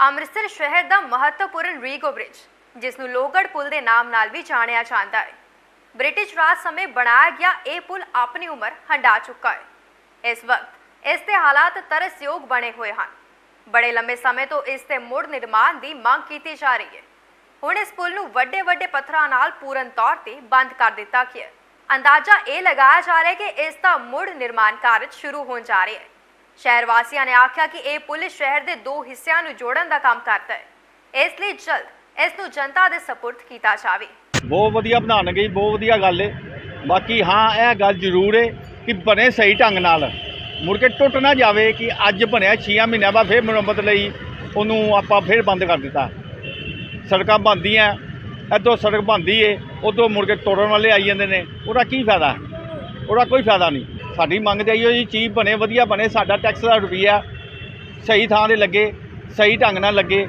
ਅੰਮ੍ਰਿਤਸਰ ਸ਼ਹਿਰ ਦਾ ਮਹੱਤਵਪੂਰਨ ਰੀਗੋ ਬ੍ਰਿਜ ਜਿਸ ਨੂੰ ਲੋਹਗੜ੍ਹ ਪੁਲ ਦੇ ਨਾਮ ਨਾਲ ਵੀ ਜਾਣਿਆ ਜਾਂਦਾ ਹੈ। ਬ੍ਰਿਟਿਸ਼ ਰਾਜ ਸਮੇਂ ਬਣਾਇਆ ਗਿਆ ਇਹ ਪੁਲ ਆਪਣੀ ਉਮਰ ਹੰਡਾ ਚੁੱਕਾ ਹੈ। ਇਸ ਵਕਤ ਇਸ ਦੇ ਹਾਲਾਤ ਤਰਸਯੋਗ ਬਣੇ ਹੋਏ ਹਨ। ਬੜੇ ਲੰਬੇ ਸਮੇਂ ਤੋਂ ਇਸ ਦੇ ਮੁੜ ਨਿਰਮਾਣ ਦੀ ਮੰਗ ਕੀਤੀ ਜਾ ਰਹੀ ਹੈ। ਹੁਣ ਇਸ ਪੁਲ ਨੂੰ ਵੱਡੇ ਵੱਡੇ ਪੱਥਰਾਂ ਨਾਲ ਪੂਰਨ ਤੌਰ ਤੇ ਬੰਦ ਕਰ ਦਿੱਤਾ ਗਿਆ ਅੰਦਾਜ਼ਾ ਇਹ ਲਗਾਇਆ ਜਾ ਰਿਹਾ ਹੈ ਕਿ ਇਸ ਦਾ ਮੁੜ ਨਿਰਮਾਣ ਕਾਰਜ ਸ਼ੁਰੂ ਹੋਣ ਜਾ ਰਿਹਾ ਹੈ। ਸ਼ਹਿਰ ਵਾਸੀਆਂ ਨੇ ਆਖਿਆ ਕਿ ਇਹ ਪੁਲ ਸ਼ਹਿਰ ਦੇ ਦੋ ਹਿੱਸਿਆਂ ਨੂੰ ਜੋੜਨ ਦਾ ਕੰਮ ਕਰਦਾ ਹੈ। ਇਸ ਲਈ ਜਲਦ ਇਸ ਨੂੰ ਜਨਤਾ ਦੇ ਸਪੁਰਦ ਕੀਤਾ ਜਾਵੇ। ਬਹੁਤ ਵਧੀਆ ਬਣਾਉਣਗੇ ਬਹੁਤ ਵਧੀਆ ਗੱਲ ਏ। ਬਾਕੀ ਹਾਂ, ਇਹ ਗੱਲ ਜ਼ਰੂਰ ਏ ਕਿ ਬਣੇ ਸਹੀ ਢੰਗ ਨਾਲ। ਮੁੜ ਕੇ ਟੁੱਟ ਨਾ ਜਾਵੇ ਕਿ ਅੱਜ ਬਣਿਆ 6 ਮਹੀਨਿਆਂ ਬਾਅਦ ਫਿਰ ਮੁਰੰਮਤ ਲਈ ਉਹਨੂੰ ਆਪਾਂ ਫਿਰ ਬੰਦ ਕਰ ਦਿੱਤਾ। ਸੜਕਾਂ ਬਣਦੀਆਂ, ਇੱਧਰੋਂ ਸੜਕ ਬਣਦੀ ਏ, ਉਧਰੋਂ ਮੁੜ ਕੇ ਤੋੜਨ ਵਾਲੇ ਆਈ ਜਾਂਦੇ ਨੇ। ਉਹਦਾ ਕੀ ਫਾਇਦਾ? ਉਹਦਾ ਕੋਈ ਫਾਇਦਾ ਨਹੀਂ। ਸਾਡੀ ਮੰਗ ਤੇ ਆਈਓ ਜੀ, ਚੀਜ਼ ਬਣੇ, ਵਧੀਆ ਬਣੇ, ਸਾਡਾ ਟੈਕਸ ਦਾ ਰੁਪਈਆ ਸਹੀ ਥਾਂ ਤੇ ਲੱਗੇ, ਸਹੀ ਢੰਗ ਨਾਲ ਲੱਗੇ।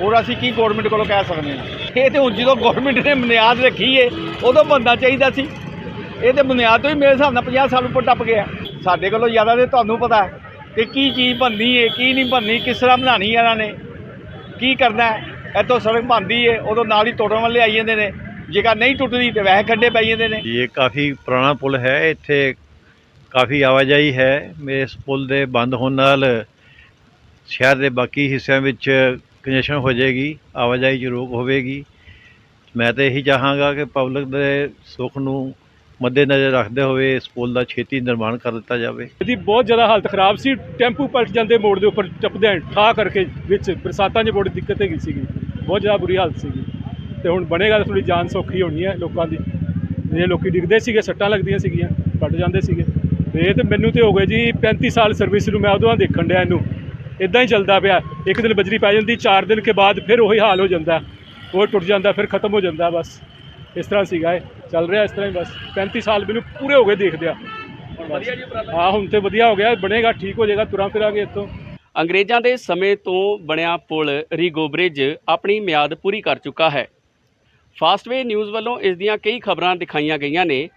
ਔਰ ਅਸੀਂ ਕੀ ਗਵਰਨਮੈਂਟ ਕੋਲੋਂ ਕਹਿ ਸਕਦੇ ਹਾਂ? ਇਹ ਤੇ ਹੁਣ ਜਦੋਂ ਗਵਰਨਮੈਂਟ ਨੇ ਬੁਨਿਆਦ ਰੱਖੀ ਏ, ਉਦੋਂ ਬੰਦਾ ਚਾਹੀਦਾ ਸੀ। ਇਹ ਤੇ ਬੁਨਿਆਦ ਤੋਂ ਹੀ ਮੇਰੇ ਹਿਸਾਬ ਨਾਲ 50 ਸਾਲ ਉੱਪਰ ਟੱਪ ਗਿਆ। ਸਾਡੇ ਕੋਲੋਂ ਜ਼ਿਆਦਾ ਤੇ ਤੁਹਾਨੂੰ ਪਤਾ ਕਿ ਕੀ ਚੀਜ਼ ਬਣਨੀ ਏ, ਕੀ ਨਹੀਂ ਬਣਨੀ, ਕਿਸ ਤਰ੍ਹਾਂ ਬਣਾਉਣੀ ਹੈ ਇਹਨਾਂ ਨੇ, ਕੀ ਕਰਨਾ ਇੱਥੋਂ ਸੜਕ ਬਣਦੀ ਏ, ਉਦੋਂ ਨਾਲ ਹੀ ਤੋੜਨ ਵਾਲੇ ਆਈ ਜਾਂਦੇ ਨੇ। ਜੇਕਰ ਨਹੀਂ ਟੁੱਟਦੀ ਤੇ ਵੈਸੇ ਖੱਡੇ ਪੈ ਜਾਂਦੇ ਨੇ। ਇਹ ਕਾਫੀ ਪੁਰਾਣਾ ਪੁਲ ਹੈ, ਇੱਥੇ ਕਾਫੀ ਆਵਾਜਾਈ ਹੈ। ਇਸ ਪੁਲ ਦੇ ਬੰਦ ਹੋਣ ਨਾਲ ਸ਼ਹਿਰ ਦੇ ਬਾਕੀ ਹਿੱਸਿਆਂ ਵਿੱਚ ਕੰਜੈਸ਼ਨ ਹੋ ਜਾਏਗੀ, ਆਵਾਜਾਈ 'ਚ ਰੋਕ ਹੋਵੇਗੀ। ਮੈਂ ਤਾਂ ਇਹੀ ਚਾਹਾਂਗਾ ਕਿ ਪਬਲਿਕ ਦੇ ਸੁੱਖ ਨੂੰ ਮੱਦੇਨਜ਼ਰ ਰੱਖਦੇ ਹੋਏ ਇਸ ਪੁਲ ਦਾ ਛੇਤੀ ਨਿਰਮਾਣ ਕਰ ਦਿੱਤਾ ਜਾਵੇ। ਇਹਦੀ ਬਹੁਤ ਜ਼ਿਆਦਾ ਹਾਲਤ ਖਰਾਬ ਸੀ। ਟੈਂਪੂ ਪਲਟ ਜਾਂਦੇ ਮੋੜ ਦੇ ਉੱਪਰ ਟੱਪਦੇ ਠਾ ਕਰਕੇ ਵਿੱਚ ਬਰਸਾਤਾਂ 'ਚ ਬੜੀ ਦਿੱਕਤ ਹੈਗੀ ਸੀਗੀ। ਬਹੁਤ ਜ਼ਿਆਦਾ ਬੁਰੀ ਹਾਲਤ ਸੀਗੀ। ਤੇ ਹੁਣ ਬਣੇਗਾ ਤਾਂ ਥੋੜੀ ਜਾਨ ਸੌਖੀ ਹੋਣੀ ਹੈ ਲੋਕਾਂ ਦੀ। ਜੇ ਲੋਕੀ ਡਿੱਗਦੇ ਸੀਗੇ, ਸੱਟਾਂ ਲੱਗਦੀਆਂ ਸੀਗੀਆਂ ਪਟ ਜਾਂਦੇ ਸੀਗੇ। ਇਹ ਤੇ ਮੈਨੂੰ ਤੇ ਹੋ ਗਏ ਜੀ 35 ਸਾਲ ਸਰਵਿਸ ਨੂੰ ਮੈਂ ਉਦੋਂ ਦੇਖਣ ਡਿਆ ਇਹਨੂੰ। ਇਦਾਂ ਹੀ ਚੱਲਦਾ ਪਿਆ। ਇੱਕ ਦਿਨ ਬਜਰੀ ਪੈ ਜਾਂਦੀ 4 ਦਿਨ ਕੇ ਬਾਅਦ ਫਿਰ ਉਹੀ ਹਾਲ ਹੋ ਜਾਂਦਾ। ਉਹ ਟੁੱਟ ਜਾਂਦਾ, ਫਿਰ ਖਤਮ ਹੋ ਜਾਂਦਾ ਬਸ। ਇਸ ਤਰ੍ਹਾਂ ਸੀਗਾ ਇਹ। ਚੱਲ ਰਿਹਾ ਇਸ ਤਰ੍ਹਾਂ ਹੀ ਬਸ। 35 ਸਾਲ ਮੈਨੂੰ ਪੂਰੇ ਹੋ ਗਏ ਦੇਖਦਿਆਂ। ਵਧੀਆ ਜੀ ਹਾਂ, ਹੁਣ ਤੇ ਵਧੀਆ ਹੋ ਗਿਆ। ਬਣੇਗਾ, ਠੀਕ ਹੋ ਜਾਏਗਾ। ਤੁਰਾਂ ਫਿਰਾਂਗੇ ਇੱਥੋਂ। ਅੰਗਰੇਜ਼ਾਂ ਦੇ ਸਮੇਂ ਤੋਂ ਬਣਿਆ ਪੁਲ ਰੀਗੋ ਬ੍ਰਿਜ ਆਪਣੀ ਮਿਆਦ ਪੂਰੀ ਕਰ ਚੁੱਕਾ ਹੈ। ਫਾਸਟਵੇ ਨਿਊਜ਼ ਵੱਲੋਂ ਇਸ ਦੀਆਂ ਕਈ ਖਬਰਾਂ ਦਿਖਾਈਆਂ ਗਈਆਂ ਨੇ।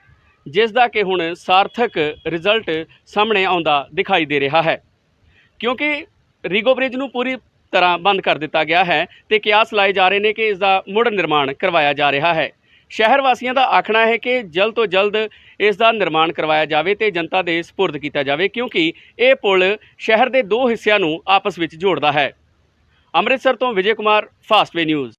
ਜਿਸ ਦਾ ਕਿ ਹੁਣ ਸਾਰਥਕ ਰਿਜ਼ਲਟ ਸਾਹਮਣੇ ਆਉਂਦਾ ਦਿਖਾਈ ਦੇ ਰਿਹਾ ਹੈ। ਕਿਉਂਕਿ ਰੀਗੋ ਬ੍ਰਿਜ ਨੂੰ ਪੂਰੀ ਤਰ੍ਹਾਂ ਬੰਦ ਕਰ ਦਿੱਤਾ ਗਿਆ ਹੈ ਤੇ ਕਿਆਸ ਲਾਏ ਜਾ ਰਹੇ ਨੇ ਕਿ ਇਸ ਦਾ ਮੁੜ ਨਿਰਮਾਣ ਕਰਵਾਇਆ ਜਾ ਰਿਹਾ ਹੈ। ਸ਼ਹਿਰ ਵਾਸੀਆਂ ਦਾ ਆਖਣਾ ਹੈ ਕਿ ਜਲਦ ਤੋਂ ਜਲਦ ਇਸ ਦਾ ਨਿਰਮਾਣ ਕਰਵਾਇਆ ਜਾਵੇ ਤੇ ਜਨਤਾ ਦੇ ਸਪੁਰਦ ਕੀਤਾ ਜਾਵੇ, ਕਿਉਂਕਿ ਇਹ ਪੁਲ ਸ਼ਹਿਰ ਦੇ ਦੋ ਹਿੱਸਿਆਂ ਨੂੰ ਆਪਸ ਵਿੱਚ ਜੋੜਦਾ ਹੈ। ਅੰਮ੍ਰਿਤਸਰ ਤੋਂ ਵਿਜੇ ਕੁਮਾਰ ਫਾਸਟਵੇ ਨਿਊਜ਼